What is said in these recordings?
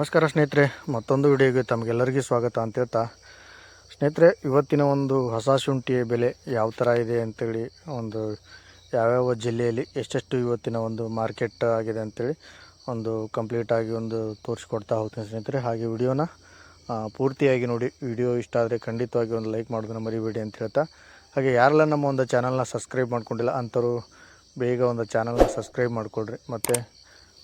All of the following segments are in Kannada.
ನಮಸ್ಕಾರ ಸ್ನೇಹಿತರೆ, ಮತ್ತೊಂದು ವಿಡಿಯೋಗೆ ತಮಗೆಲ್ಲರಿಗೂ ಸ್ವಾಗತ ಅಂತ ಹೇಳ್ತಾ, ಸ್ನೇಹಿತರೆ, ಇವತ್ತಿನ ಒಂದು ಹೊಸ ಶುಂಠಿಯ ಬೆಲೆ ಯಾವ ಥರ ಇದೆ ಅಂತೇಳಿ ಒಂದು ಯಾವ್ಯಾವ ಜಿಲ್ಲೆಯಲ್ಲಿ ಎಷ್ಟೆಷ್ಟು ಇವತ್ತಿನ ಒಂದು ಮಾರ್ಕೆಟ್ ಆಗಿದೆ ಅಂತೇಳಿ ಒಂದು ಕಂಪ್ಲೀಟಾಗಿ ಒಂದು ತೋರಿಸ್ಕೊಡ್ತಾ ಹೋಗ್ತೀನಿ ಸ್ನೇಹಿತರೆ. ಹಾಗೆ ವಿಡಿಯೋನ ಪೂರ್ತಿಯಾಗಿ ನೋಡಿ, ವಿಡಿಯೋ ಇಷ್ಟ ಆದರೆ ಖಂಡಿತವಾಗಿ ಒಂದು ಲೈಕ್ ಮಾಡೋದನ್ನ ಮರಿಬೇಡಿ ಅಂತ ಹೇಳ್ತಾ, ಹಾಗೆ ಯಾರೆಲ್ಲ ನಮ್ಮ ಒಂದು ಚಾನಲ್ನ ಸಬ್ಸ್ಕ್ರೈಬ್ ಮಾಡ್ಕೊಂಡಿಲ್ಲ, ಅಂಥವ್ರು ಬೇಗ ಒಂದು ಚಾನಲ್ನ ಸಬ್ಸ್ಕ್ರೈಬ್ ಮಾಡಿಕೊಡ್ರಿ, ಮತ್ತು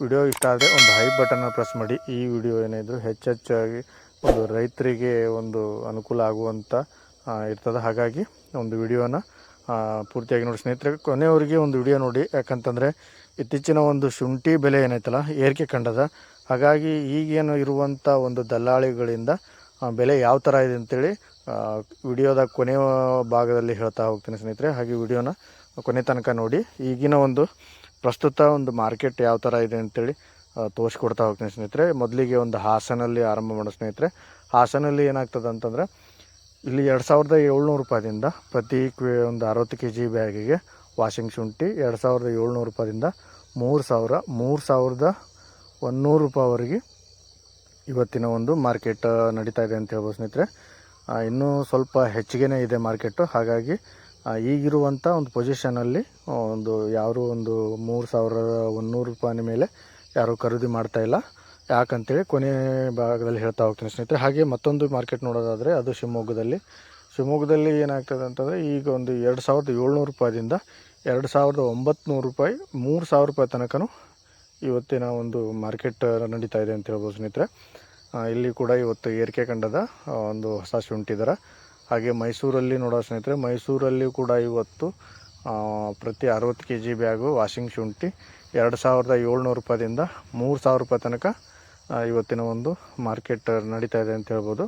ವಿಡಿಯೋ ಇಷ್ಟ ಆದರೆ ಒಂದು ಹೈ ಬಟನ್ನ ಪ್ರೆಸ್ ಮಾಡಿ. ಈ ವಿಡಿಯೋ ಏನಿದ್ರು ಹೆಚ್ಚೆಚ್ಚಾಗಿ ಒಂದು ರೈತರಿಗೆ ಒಂದು ಅನುಕೂಲ ಆಗುವಂಥ ಇರ್ತದೆ. ಹಾಗಾಗಿ ಒಂದು ವಿಡಿಯೋನ ಪೂರ್ತಿಯಾಗಿ ನೋಡಿ ಸ್ನೇಹಿತರೆ, ಕೊನೆಯವರಿಗೆ ಒಂದು ವಿಡಿಯೋ ನೋಡಿ. ಯಾಕಂತಂದರೆ ಇತ್ತೀಚಿನ ಒಂದು ಶುಂಠಿ ಬೆಲೆ ಏನೈತಲ್ಲ ಏರಿಕೆ ಕಂಡದ. ಹಾಗಾಗಿ ಈಗೇನು ಇರುವಂಥ ಒಂದು ದಲ್ಲಾಳಿಗಳಿಂದ ಬೆಲೆ ಯಾವ ಥರ ಇದೆ ಅಂತೇಳಿ ವಿಡಿಯೋದ ಕೊನೆಯ ಭಾಗದಲ್ಲಿ ಹೇಳ್ತಾ ಹೋಗ್ತೀನಿ ಸ್ನೇಹಿತರೆ. ಹಾಗೆ ವಿಡಿಯೋನ ಕೊನೆ ತನಕ ನೋಡಿ. ಈಗಿನ ಒಂದು ಪ್ರಸ್ತುತ ಒಂದು ಮಾರ್ಕೆಟ್ ಯಾವ ಥರ ಇದೆ ಅಂತೇಳಿ ತೋರಿಸ್ಕೊಡ್ತಾ ಹೋಗ್ತೀನಿ ಸ್ನೇಹಿತರೆ. ಮೊದಲಿಗೆ ಒಂದು ಹಾಸನಲ್ಲಿ ಆರಂಭ ಮಾಡೋ ಸ್ನೇಹಿತರೆ. ಹಾಸನಲ್ಲಿ ಏನಾಗ್ತದೆ ಅಂತಂದರೆ, ಇಲ್ಲಿ ಎರಡು ಸಾವಿರದ ಏಳ್ನೂರು ರೂಪಾಯಿಂದ ಪ್ರತಿ ಕ್ವೇ, ಒಂದು ಅರವತ್ತು ಕೆ ಜಿ ಬ್ಯಾಗಿಗೆ ವಾಷಿಂಗ್ ಶುಂಠಿ ಎರಡು ಸಾವಿರದ ಏಳ್ನೂರು ರೂಪಾಯಿಂದ ಮೂರು ಸಾವಿರ, ಮೂರು ಸಾವಿರದ ಒಂದುನೂರು ರೂಪಾಯಿವರೆಗೆ ಇವತ್ತಿನ ಒಂದು ಮಾರ್ಕೆಟ್ ನಡೀತಾ ಇದೆ ಅಂತ ಹೇಳ್ಬೋದು ಸ್ನೇಹಿತರೆ. ಇನ್ನೂ ಸ್ವಲ್ಪ ಹೆಚ್ಚಿಗೆನೇ ಇದೆ ಮಾರ್ಕೆಟು. ಹಾಗಾಗಿ ಈಗಿರುವಂಥ ಒಂದು ಪೊಸಿಷನಲ್ಲಿ ಒಂದು ಯಾರು ಒಂದು ಮೂರು ಸಾವಿರದ ಒಂದುನೂರು ರೂಪಾಯಿ ಮೇಲೆ ಯಾರೂ ಖರೀದಿ ಮಾಡ್ತಾ ಇಲ್ಲ. ಯಾಕಂತೇಳಿ ಕೊನೆ ಭಾಗದಲ್ಲಿ ಹೇಳ್ತಾ ಹೋಗ್ತೀನಿ ಸ್ನೇಹಿತರೆ. ಹಾಗೆ ಮತ್ತೊಂದು ಮಾರ್ಕೆಟ್ ನೋಡೋದಾದರೆ ಅದು ಶಿವಮೊಗ್ಗದಲ್ಲಿ. ಶಿವಮೊಗ್ಗದಲ್ಲಿ ಏನಾಗ್ತದೆ ಅಂತಂದರೆ ಈಗ ಒಂದು ಎರಡು ಸಾವಿರದ ಏಳ್ನೂರು ರೂಪಾಯಿಂದ ಎರಡು ಸಾವಿರದ ಒಂಬತ್ತು ರೂಪಾಯಿ, ಮೂರು ಸಾವಿರ ರೂಪಾಯಿ ತನಕನೂ ಇವತ್ತಿನ ಒಂದು ಮಾರ್ಕೆಟ್ ನಡೀತಾ ಇದೆ ಅಂತ ಹೇಳ್ಬೋದು ಸ್ನೇಹಿತರೆ. ಇಲ್ಲಿ ಕೂಡ ಇವತ್ತು ಏರಿಕೆ ಕಂಡದ ಒಂದು ಹೊಸ ಶುಂಠಿ ದರ. ಹಾಗೆ ಮೈಸೂರಲ್ಲಿ ನೋಡೋ ಸ್ನೇಹಿತರೆ, ಮೈಸೂರಲ್ಲಿ ಕೂಡ ಇವತ್ತು ಪ್ರತಿ ಅರವತ್ತು ಕೆ ಜಿ ಬ್ಯಾಗು ವಾಷಿಂಗ್ ಶುಂಠಿ ಎರಡು ಸಾವಿರದ ಏಳ್ನೂರು ರೂಪಾಯಿಂದ ಮೂರು ಸಾವಿರ ರೂಪಾಯಿ ತನಕ ಇವತ್ತಿನ ಒಂದು ಮಾರ್ಕೆಟ್ ನಡೀತಾ ಇದೆ ಅಂತ ಹೇಳ್ಬೋದು.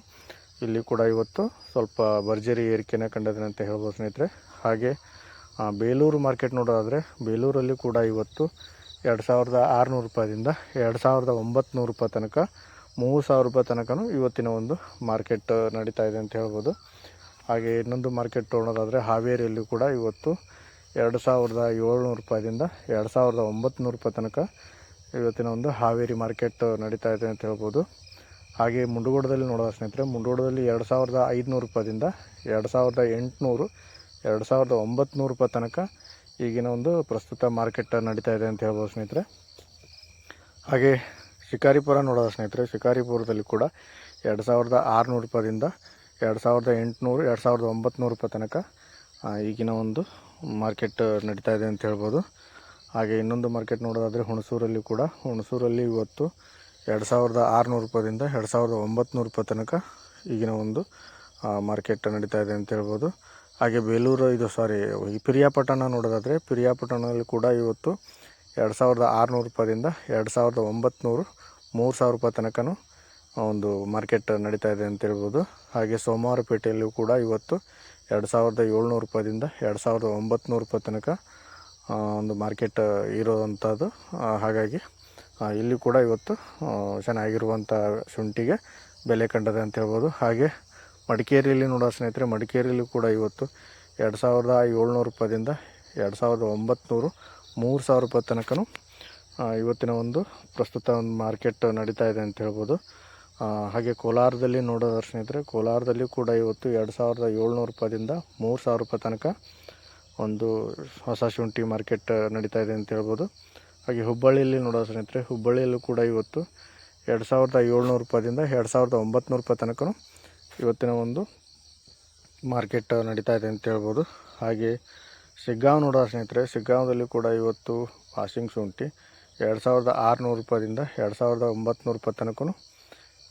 ಇಲ್ಲಿ ಕೂಡ ಇವತ್ತು ಸ್ವಲ್ಪ ಭರ್ಜರಿ ಏರಿಕೆನ ಕಂಡಿದೆ ಅಂತ ಹೇಳ್ಬೋದು ಸ್ನೇಹಿತರೆ. ಹಾಗೆ ಬೇಲೂರು ಮಾರ್ಕೆಟ್ ನೋಡೋದಾದರೆ ಬೇಲೂರಲ್ಲಿ ಕೂಡ ಇವತ್ತು ಎರಡು ಸಾವಿರದ ಆರುನೂರು ರೂಪಾಯಿಂದ ಎರಡು ಸಾವಿರದ ಒಂಬತ್ತು ರೂಪಾಯಿ ತನಕ, ಮೂರು ಸಾವಿರ ರೂಪಾಯಿ ತನಕನೂ ಇವತ್ತಿನ ಒಂದು ಮಾರ್ಕೆಟ್ ನಡೀತಾ ಇದೆ ಅಂತ ಹೇಳ್ಬೋದು. ಹಾಗೆ ಇನ್ನೊಂದು ಮಾರ್ಕೆಟ್ ತೊಗೊಳೋದಾದರೆ ಹಾವೇರಿಯಲ್ಲಿ ಕೂಡ ಇವತ್ತು ಎರಡು ಸಾವಿರದ ಏಳ್ನೂರು ರೂಪಾಯಿಂದ ಎರಡು ಸಾವಿರದ ಒಂಬತ್ತು ರೂಪಾಯಿ ತನಕ ಇವತ್ತಿನ ಒಂದು ಹಾವೇರಿ ಮಾರ್ಕೆಟ್ ನಡೀತಾ ಇದೆ ಅಂತ ಹೇಳ್ಬೋದು. ಹಾಗೆ ಮುಂಡಗೋಡದಲ್ಲಿ ನೋಡೋದ ಸ್ನೇಹಿತರೆ, ಮುಂಡಗೋಡದಲ್ಲಿ ಎರಡು ಸಾವಿರದ ಐದುನೂರು ರೂಪಾಯಿಂದ ಎರಡು ಸಾವಿರದ ಎಂಟುನೂರು, ಎರಡು ಸಾವಿರದ ಒಂಬತ್ತು ರೂಪಾಯಿ ತನಕ ಈಗಿನ ಒಂದು ಪ್ರಸ್ತುತ ಮಾರ್ಕೆಟ್ ನಡೀತಾ ಇದೆ ಅಂತ ಹೇಳ್ಬೋದು ಸ್ನೇಹಿತರೆ. ಹಾಗೆ ಶಿಕಾರಿಪುರ ನೋಡೋದ ಸ್ನೇಹಿತರೆ, ಶಿಕಾರಿಪುರದಲ್ಲಿ ಕೂಡ ಎರಡು ಸಾವಿರದ ಆರುನೂರು ರೂಪಾಯಿಂದ ಎರಡು ಸಾವಿರದ ಎಂಟುನೂರು, ಎರಡು ಸಾವಿರದ ಒಂಬತ್ತು ರೂಪಾಯಿ ತನಕ ಈಗಿನ ಒಂದು ಮಾರ್ಕೆಟ್ ನಡೀತಾ ಇದೆ ಅಂತ ಹೇಳ್ಬೋದು. ಹಾಗೆ ಇನ್ನೊಂದು ಮಾರ್ಕೆಟ್ ನೋಡೋದಾದರೆ ಹುಣಸೂರಲ್ಲಿ ಕೂಡ. ಹುಣಸೂರಲ್ಲಿ ಇವತ್ತು ಎರಡು ಸಾವಿರದ ಆರುನೂರು ರೂಪಾಯಿಂದ ಎರಡು ಸಾವಿರದ ಒಂಬತ್ತು ರೂಪಾಯಿ ತನಕ ಈಗಿನ ಒಂದು ಮಾರ್ಕೆಟ್ ನಡೀತಾ ಇದೆ ಅಂತ ಹೇಳ್ಬೋದು. ಹಾಗೆ ಬೇಲೂರು, ಇದು ಸಾರಿ ಪಿರಿಯಾಪಟ್ಟಣ ನೋಡೋದಾದರೆ ಪಿರಿಯಾಪಟ್ಟಣದಲ್ಲಿ ಕೂಡ ಇವತ್ತು ಎರಡು ಸಾವಿರದ ಆರುನೂರು ರೂಪಾಯಿಂದ ಎರಡು ಸಾವಿರದ ಒಂಬತ್ತು ಮೂರು ಸಾವಿರ ರೂಪಾಯಿ ತನಕನೂ ಒಂದು ಮಾರ್ಕೆಟ್ ನಡೀತಾ ಇದೆ ಅಂತ ಹೇಳ್ಬೋದು. ಹಾಗೆ ಸೋಮವಾರಪೇಟೆಯಲ್ಲೂ ಕೂಡ ಇವತ್ತು ಎರಡು ಸಾವಿರದ ಏಳ್ನೂರು ರೂಪಾಯಿಂದ ಎರಡು ಸಾವಿರದ ಒಂಬತ್ತು ರೂಪಾಯಿ ತನಕ ಒಂದು ಮಾರ್ಕೆಟ್ ಇರೋವಂಥದ್ದು. ಹಾಗಾಗಿ ಇಲ್ಲಿ ಕೂಡ ಇವತ್ತು ಚೆನ್ನಾಗಿರುವಂಥ ಶುಂಠಿಗೆ ಬೆಲೆ ಕಂಡದೆ ಅಂತ ಹೇಳ್ಬೋದು. ಹಾಗೆ ಮಡಿಕೇರಿಯಲ್ಲಿ ನೋಡೋ ಸ್ನೇಹಿತರೆ, ಮಡಿಕೇರಿಯಲ್ಲಿ ಕೂಡ ಇವತ್ತು ಎರಡು ಸಾವಿರದ ಏಳ್ನೂರು ರೂಪಾಯಿಂದ ಎರಡು ಸಾವಿರದ ಒಂಬತ್ತು ಮೂರು ಸಾವಿರ ರೂಪಾಯಿ ತನಕನೂ ಇವತ್ತಿನ ಒಂದು ಪ್ರಸ್ತುತ ಒಂದು ಮಾರ್ಕೆಟ್ ನಡೀತಾ ಇದೆ ಅಂತ ಹೇಳ್ಬೋದು. ಹಾಗೆ ಕೋಲಾರದಲ್ಲಿ ನೋಡೋದಾದ್ರೆ ಸ್ನೇಹಿತರೆ, ಕೋಲಾರದಲ್ಲಿ ಕೂಡ ಇವತ್ತು ಎರಡು ಸಾವಿರದ ಏಳ್ನೂರು ರೂಪಾಯಿಂದ ಮೂರು ಸಾವಿರ ರೂಪಾಯಿ ತನಕ ಒಂದು ಹೊಸ ಶುಂಠಿ ಮಾರ್ಕೆಟ್ ನಡೀತಾ ಇದೆ ಅಂತ ಹೇಳ್ಬೋದು. ಹಾಗೆ ಹುಬ್ಬಳ್ಳಿಯಲ್ಲಿ ನೋಡೋ ಸ್ನೇಹಿತರೆ, ಹುಬ್ಬಳ್ಳಿಯಲ್ಲೂ ಕೂಡ ಇವತ್ತು ಎರಡು ಸಾವಿರದ ಏಳ್ನೂರು ರೂಪಾಯಿಂದ ಎರಡು ಸಾವಿರದ ಒಂಬತ್ತು ರೂಪಾಯಿ ತನಕ ಇವತ್ತಿನ ಒಂದು ಮಾರ್ಕೆಟ್ ನಡೀತಾ ಇದೆ ಅಂತ ಹೇಳ್ಬೋದು. ಹಾಗೆ ಶಿಗ್ಗಾಂವ್ ನೋಡೋ ಸ್ನೇಹಿತರೆ, ಶಿಗ್ಗಾಂವದಲ್ಲಿ ಕೂಡ ಇವತ್ತು ವಾಷಿಂಗ್ ಶುಂಠಿ ಎರಡು ಸಾವಿರದ ಆರುನೂರು ರೂಪಾಯಿಂದ ಎರಡು ಸಾವಿರದ ಒಂಬತ್ತು ರೂಪಾಯಿ ತನಕ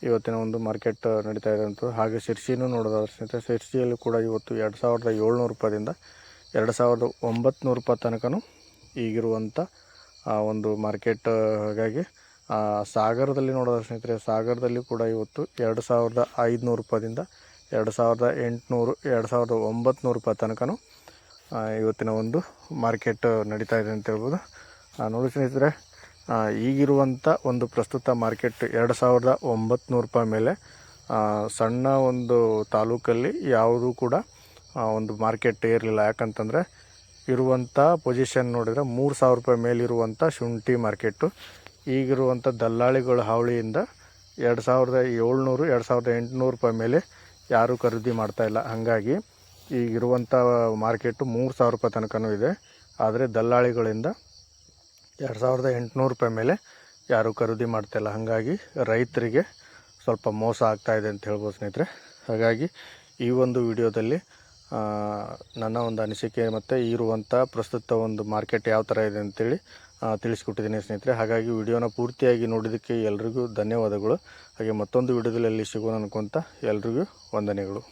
ಇವತ್ತಿನ ಒಂದು ಮಾರ್ಕೆಟ್ ನಡೀತಾ ಅಂತ. ಹಾಗೆ ಶಿರ್ಸಿನೂ ನೋಡೋದಾದ್ರೆ ಸ್ನೇಹಿತರೆ, ಶಿರ್ಸಿಯಲ್ಲಿ ಕೂಡ ಇವತ್ತು ಎರಡು ಸಾವಿರದ ಏಳ್ನೂರು ರೂಪಾಯಿಂದ ಎರಡು ಸಾವಿರದ ಒಂಬತ್ತು ರೂಪಾಯಿ ತನಕನೂ ಈಗಿರುವಂಥ ಒಂದು ಮಾರ್ಕೆಟ್, ಹಾಗಾಗಿ ಸಾಗರದಲ್ಲಿ ನೋಡೋದಾದ್ರೆ ಸ್ನೇಹಿತರೆ, ಸಾಗರದಲ್ಲಿ ಕೂಡ ಇವತ್ತು ಎರಡು ಸಾವಿರದ ಐದುನೂರು ರೂಪಾಯಿಂದ ಎರಡು ಸಾವಿರದ ಎಂಟುನೂರು, ಎರಡು ಸಾವಿರದ ಒಂಬತ್ತು ರೂಪಾಯಿ ತನಕನೂ ಇವತ್ತಿನ ಒಂದು ಮಾರ್ಕೆಟ್ ನಡೀತಾ ಇದೆ ಅಂತ ಹೇಳ್ಬೋದು. ನೋಡಿ ಸ್ನೇಹಿತರೆ ಈಗಿರುವಂಥ ಒಂದು ಪ್ರಸ್ತುತ ಮಾರ್ಕೆಟ್ ಎರಡು ಸಾವಿರದ ಒಂಬತ್ತು ರೂಪಾಯಿ ಮೇಲೆ ಸಣ್ಣ ಒಂದು ತಾಲೂಕಲ್ಲಿ ಯಾವುದೂ ಕೂಡ ಒಂದು ಮಾರ್ಕೆಟ್ ಇರಲಿಲ್ಲ ಯಾಕಂತಂದರೆ ಇರುವಂಥ ಪೊಸಿಷನ್ ನೋಡಿದರೆ ಮೂರು ಸಾವಿರ ರೂಪಾಯಿ ಮೇಲಿರುವಂಥ ಶುಂಠಿ ಮಾರ್ಕೆಟು ಈಗಿರುವಂಥ ದಲ್ಲಾಳಿಗಳ ಹಾವಳಿಯಿಂದ ಎರಡು ಸಾವಿರದ ಏಳ್ನೂರು, ಎರಡು ಸಾವಿರದ ಎಂಟುನೂರು ರೂಪಾಯಿ ಮೇಲೆ ಯಾರೂ ಖರೀದಿ ಮಾಡ್ತಾಯಿಲ್ಲ ಹಾಗಾಗಿ ಈಗಿರುವಂಥ ಮಾರ್ಕೆಟು ಮೂರು ಸಾವಿರ ರೂಪಾಯಿ ತನಕನೂ ಇದೆ. ಆದರೆ ದಲ್ಲಾಳಿಗಳಿಂದ ಎರಡು ಸಾವಿರದ ಎಂಟುನೂರು ರೂಪಾಯಿ ಮೇಲೆ ಯಾರೂ ಖರೀದಿ ಮಾಡ್ತಾಯಿಲ್ಲ ಹಾಗಾಗಿ ರೈತರಿಗೆ ಸ್ವಲ್ಪ ಮೋಸ ಆಗ್ತಾಯಿದೆ ಅಂತ ಹೇಳ್ಬೋದು ಸ್ನೇಹಿತರೆ. ಹಾಗಾಗಿ ಈ ಒಂದು ವಿಡಿಯೋದಲ್ಲಿ ನನ್ನ ಒಂದು ಅನಿಸಿಕೆ ಮತ್ತು ಇರುವಂಥ ಪ್ರಸ್ತುತ ಒಂದು ಮಾರ್ಕೆಟ್ ಯಾವ ಥರ ಇದೆ ಅಂತೇಳಿ ತಿಳಿಸ್ಕೊಟ್ಟಿದ್ದೀನಿ ಸ್ನೇಹಿತರೆ. ಹಾಗಾಗಿ ವಿಡಿಯೋನ ಪೂರ್ತಿಯಾಗಿ ನೋಡಿದ್ದಕ್ಕೆ ಎಲ್ರಿಗೂ ಧನ್ಯವಾದಗಳು. ಹಾಗೆ ಮತ್ತೊಂದು ವಿಡಿಯೋದಲ್ಲಿ ಸಿಗೋಣ ಅನ್ಕೊತ ಎಲ್ರಿಗೂ ವಂದನೆಗಳು.